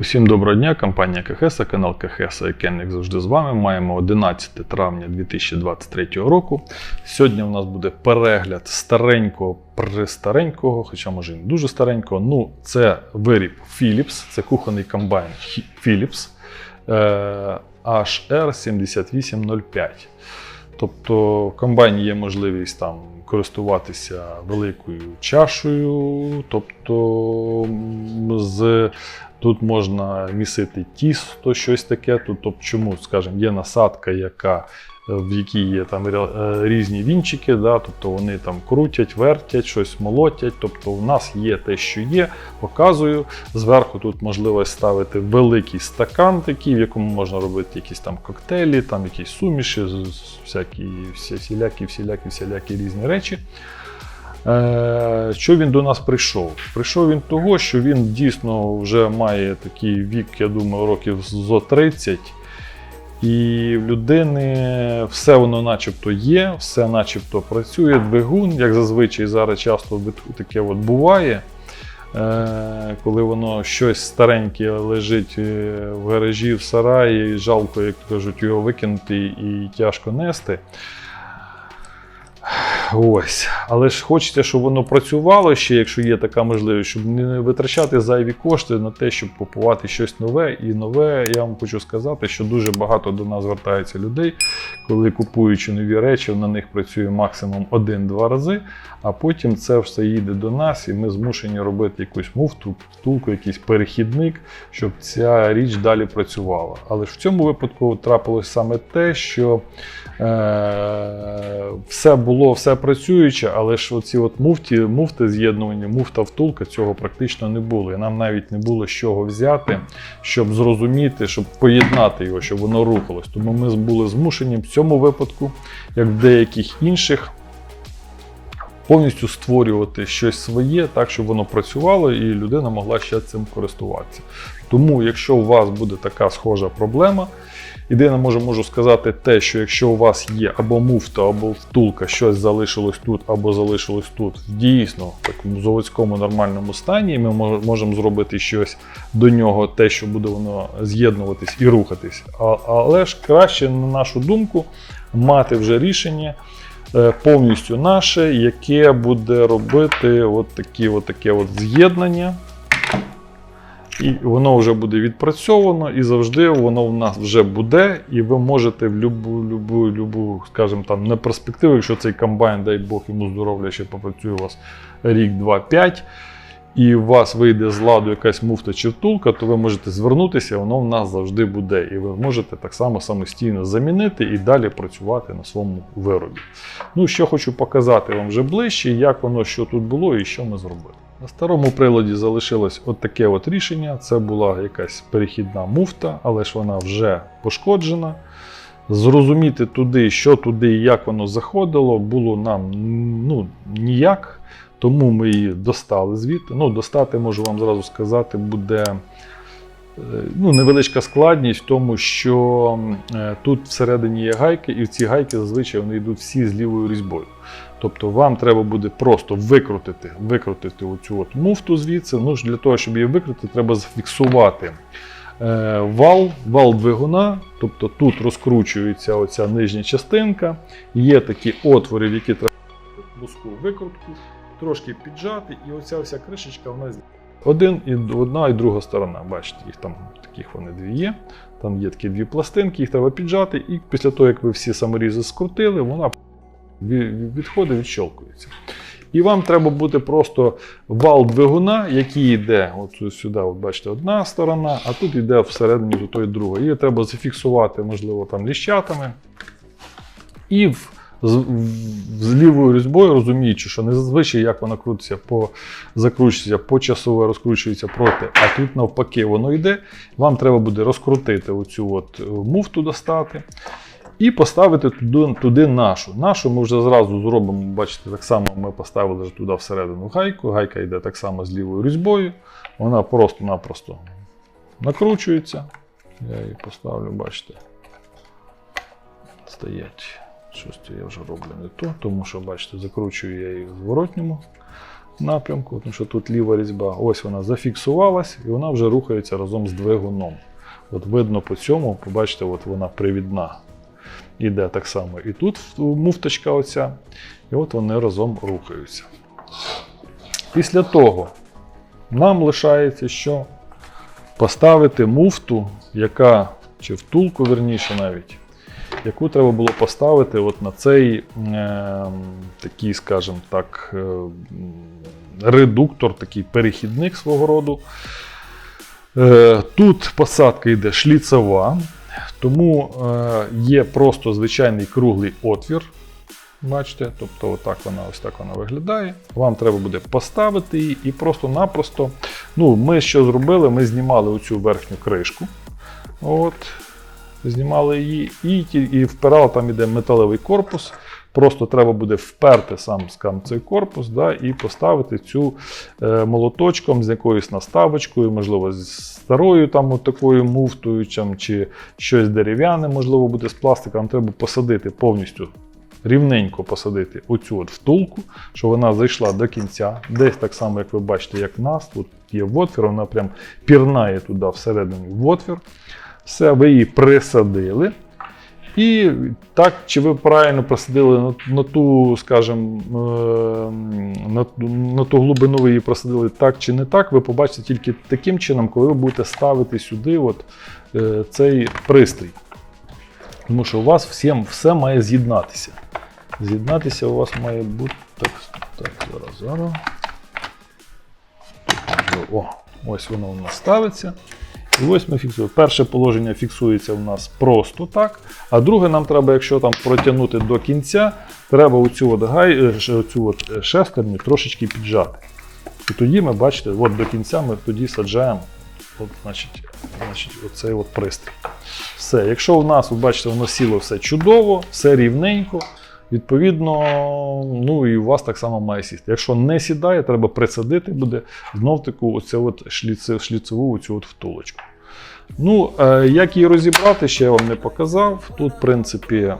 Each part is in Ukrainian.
Усім доброго дня, компанія КХС, канал КХС Кен, як завжди з вами. Маємо 11 травня 2023 року. Сьогодні у нас буде перегляд старенького, престаренького, хоча може і не дуже старенького. Ну, це виріб Philips, це кухонний комбайн Philips е, HR7805. Тобто в комбайні є можливість там користуватися великою чашею, тобто м, з Тут можна місити тісто, щось таке. Тут, тобто, чому, скажімо, є насадка, яка, е, в якій є там е, різні вінчики, да, тобто вони там крутять, вертять, щось молотять. Тобто у нас є те, що є, показую. Зверху тут можливість ставити великий стакан, такий, в якому можна робити якісь там коктейлі, там якісь суміші, всякі всілякі, всілякі, всілякі різні речі. Е, Що він до нас прийшов? Прийшов він того, що він дійсно вже має такий вік, я думаю, років зо 30. І в людини все воно начебто є, все начебто працює, двигун, як зазвичай зараз часто таке от буває. Е, Коли воно щось стареньке лежить е, в гаражі, в сараї, жалко, як кажуть, його викинути і тяжко нести. Ось. Але ж хочеться, щоб воно працювало ще, якщо є така можливість, щоб не витрачати зайві кошти на те, щоб купувати щось нове. І нове, я вам хочу сказати, що дуже багато до нас звертається людей, коли купуючи нові речі, на них працює максимум один-два рази, а потім це все їде до нас, і ми змушені робити якусь муфту, втулку, якийсь перехідник, щоб ця річ далі працювала. Але ж в цьому випадку трапилось саме те, що е, все було, все працююче, але ж оці от муфті, муфти з'єднування, муфта втулка цього практично не було. І нам навіть не було з чого взяти, щоб зрозуміти, щоб поєднати його, щоб воно рухалось. Тому ми були змушені в цьому випадку, як в деяких інших, повністю створювати щось своє, так, щоб воно працювало і людина могла ще цим користуватися. Тому, якщо у вас буде така схожа проблема, єдине можу, можу сказати те, що якщо у вас є або муфта, або втулка, щось залишилось тут, або залишилось тут, в дійсно такому заводському нормальному стані, ми можемо зробити щось до нього, те, що буде воно з'єднуватись і рухатись. Але ж краще, на нашу думку, мати вже рішення повністю наше, яке буде робити от такі, от таке от з'єднання. І воно вже буде відпрацьовано, і завжди воно в нас вже буде, і ви можете в любу, любу, любу, скажімо там, не перспективу, якщо цей комбайн, дай Бог йому здоров'я, ще попрацює у вас рік, два, п'ять, і у вас вийде з ладу якась муфта чи втулка, то ви можете звернутися, воно в нас завжди буде. І ви можете так само самостійно замінити і далі працювати на своєму виробі. Ну, що хочу показати вам вже ближче, як воно що тут було і що ми зробили. На старому приладі залишилось от таке от рішення. Це була якась перехідна муфта, але ж вона вже пошкоджена. Зрозуміти туди, що туди і як воно заходило, було нам ну, ніяк. Тому ми її достали звідти. Ну, достати, можу вам зразу сказати, буде е, ну, невеличка складність в тому, що е, тут всередині є гайки, і в ці гайки зазвичай вони йдуть всі з лівою різьбою. Тобто вам треба буде просто викрутити, викрутити оцю от муфту звідси. Ну, для того, щоб її викрутити, треба зафіксувати е, вал, вал двигуна. Тобто тут розкручується оця нижня частинка. Є такі отвори, в які треба вузьку викрутку, трошки піджати, і оця вся кришечка вона один і одна і друга сторона. Бачите, їх там таких вони дві є. Там є такі дві пластинки, їх треба піджати, і після того, як ви всі саморізи скрутили, вона ві- відходить, відщолкується. І вам треба буде просто вал двигуна, який йде от сюди, от бачите, одна сторона, а тут йде всередині до тої друга. Її треба зафіксувати, можливо, там ліщатами. І в, з, з лівою різьбою, розуміючи, що не зазвичай як вона крутиться по закручується, почасово розкручується проти, а тут навпаки воно йде. Вам треба буде розкрутити оцю от е, муфту достати. І поставити туди, туди нашу. Нашу ми вже зразу зробимо, бачите, так само ми поставили туди всередину гайку. Гайка йде так само з лівою різьбою. Вона просто-напросто накручується. Я її поставлю, бачите. Стоять. Щось я вже роблю не то, тому що, бачите, закручую я її в зворотньому напрямку, тому що тут ліва різьба. Ось вона зафіксувалась і вона вже рухається разом з двигуном. От видно по цьому, побачите, от вона привідна. Іде так само і тут муфточка оця. І от вони разом рухаються. Після того нам лишається що? Поставити муфту, яка, чи втулку, верніше навіть, яку треба було поставити от на цей е, такий, скажімо так, е, редуктор, такий перехідник свого роду. Е, тут посадка йде шліцева, тому е, є просто звичайний круглий отвір. Бачите, тобто отак вона ось так вона виглядає. Вам треба буде поставити її і просто-напросто. Ну, ми що зробили? Ми знімали оцю верхню кришку. От, знімали її і, і впирали, там іде металевий корпус. Просто треба буде вперти сам скам цей корпус да, і поставити цю е, молоточком з якоюсь наставочкою, можливо, з старою там такою муфтою, чи щось дерев'яне, можливо, буде з пластика. Вам треба посадити повністю рівненько посадити оцю от втулку, щоб вона зайшла до кінця. Десь так само, як ви бачите, як в нас, тут є отвір, вона прям пірнає туди всередині в отвір. Все, ви її присадили. І так, чи ви правильно просадили на, на ту, скажімо, е, на, на ту глибину ви її просадили так чи не так, ви побачите тільки таким чином, коли ви будете ставити сюди от, е, цей пристрій. Тому що у вас всім все має з'єднатися. З'єднатися у вас має бути. Так, так, зараз, зараз. О, ось воно у нас ставиться. І ось ми фіксуємо. Перше положення фіксується у нас просто так. А друге, нам треба, якщо там протягнути до кінця, треба оцю от гай, е, оцю от е, шестерню трошечки піджати. І тоді ми бачите, от до кінця ми тоді саджаємо от, значить, значить, оцей от пристрій. Все. Якщо у нас, ви бачите, воно сіло все чудово, все рівненько, відповідно, ну і у вас так само має сісти. Якщо не сідає, треба присадити буде знов таку оцю от шліцеву оцю от втулочку. Ну, е, як її розібрати, ще я вам не показав. Тут, в принципі,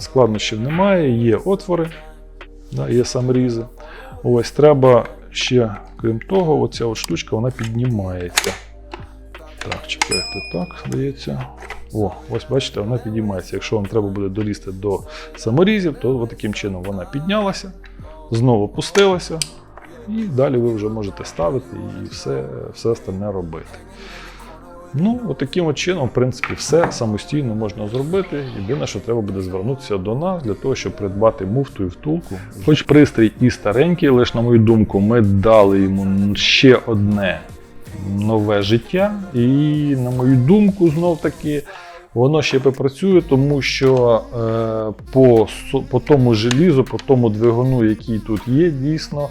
складнощів немає, є отвори, да, є саморізи. Ось треба ще, крім того, оця от штучка вона піднімається. Так, чекайте, так, здається. О, ось бачите, вона підіймається. Якщо вам треба буде долізти до саморізів, то таким чином вона піднялася, знову опустилася, і далі ви вже можете ставити і все, все остальне робити. Ну, от таким от чином, в принципі, все самостійно можна зробити. Єдине, що треба буде звернутися до нас для того, щоб придбати муфту і втулку. Хоч пристрій і старенький, лише, на мою думку, ми дали йому ще одне нове життя. І, на мою думку, знов таки. Воно ще попрацює, тому що е, по, по тому желізу, по тому двигуну, який тут є, дійсно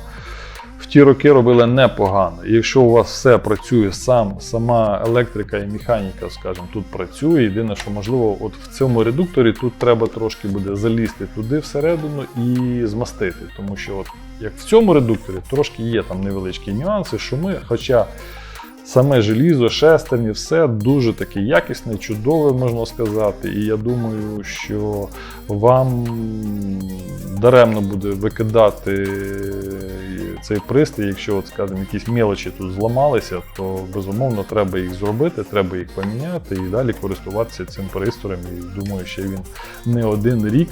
ті роки робили непогано. Якщо у вас все працює сам, сама електрика і механіка, скажімо, тут працює. Єдине, що можливо, от в цьому редукторі тут треба трошки буде залізти туди всередину і змастити. Тому що, от, як в цьому редукторі, трошки є там невеличкі нюанси, шуми, хоча. Саме желізо, шестерні, все дуже таке якісне, чудове, можна сказати. І я думаю, що вам даремно буде викидати цей пристрій, якщо, от, скажімо, якісь мелочі тут зламалися, то безумовно треба їх зробити, треба їх поміняти і далі користуватися цим пристроєм. І думаю, що він не один рік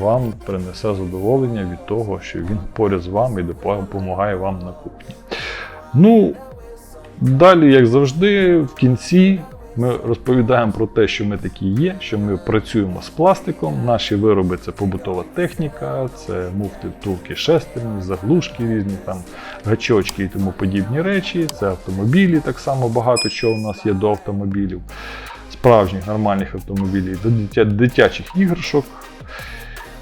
вам принесе задоволення від того, що він поряд з вами і допомагає вам на кухні. Ну, Далі, як завжди, в кінці ми розповідаємо про те, що ми такі є, що ми працюємо з пластиком. Наші вироби це побутова техніка, це муфти, втулки, шестерні, заглушки різні, там гачочки і тому подібні речі. Це автомобілі, так само багато чого у нас є до автомобілів, справжніх нормальних автомобілів, до дитя, дитячих іграшок.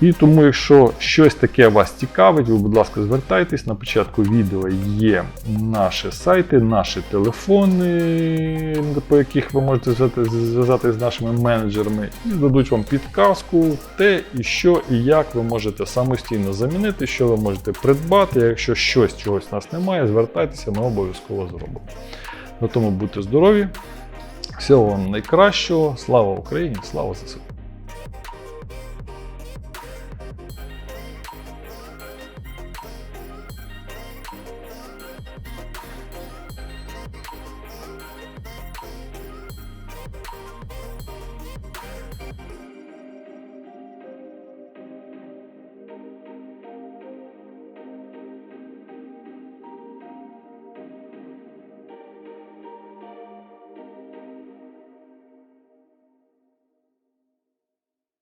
І тому, якщо щось таке вас цікавить, ви, будь ласка, звертайтесь. На початку відео є наші сайти, наші телефони, по яких ви можете зв'язати- зв'язатися з нашими менеджерами, і дадуть вам підказку, те і що і як ви можете самостійно замінити, що ви можете придбати. Якщо щось чогось у нас немає, звертайтеся, ми обов'язково зробимо. На тому будьте здорові, всього вам найкращого, слава Україні, слава ЗСУ!